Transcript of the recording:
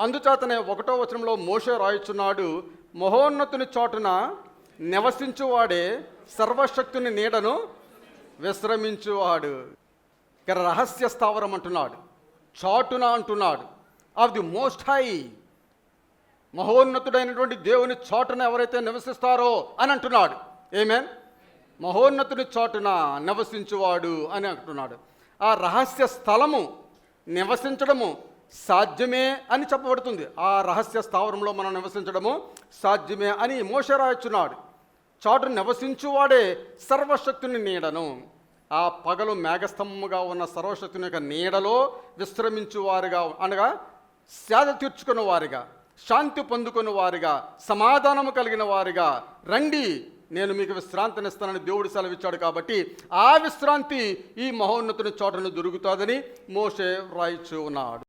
అందుచేతనే ఒకటో వచనంలో మోషే రాయుచున్నాడు మహోన్నతుని చోటున నివసించువాడే సర్వశక్తుని నీడను విశ్రమించువాడు. ఇక్కడ రహస్య స్థావరం అంటున్నాడు చాటున అంటున్నాడు. ఆఫ్ ది మోస్ట్ హై మహోన్నతుడైనటువంటి దేవుని చోటున ఎవరైతే నివసిస్తారో అని అంటున్నాడు. ఏమేన్ మహోన్నతుని చోటున నివసించువాడు అని అంటున్నాడు. ఆ రహస్య స్థలము నివసించడము సాధ్యమే అని చెప్పబడుతుంది. ఆ రహస్య స్థావరంలో మనం నివసించడము సాధ్యమే అని మోసరాయచున్నాడు చాటు నివసించువాడే సర్వశక్తుని నీడను. ఆ పగలు మేఘస్తంభముగా ఉన్న సర్వశక్తుని యొక్క నీడలో విశ్రమించువారుగా అనగా సేద తీర్చుకున్న వారిగా శాంతి పొందుకున్న వారిగా సమాధానము కలిగిన వారిగా రండి నేను మీకు విశ్రాంతినిస్తానని దేవుడు సెలవిచ్చాడు కాబట్టి ఆ విశ్రాంతి ఈ మహోన్నతుని చోటను దొరుకుతుందని మోషే రాయిచు ఉన్నాడు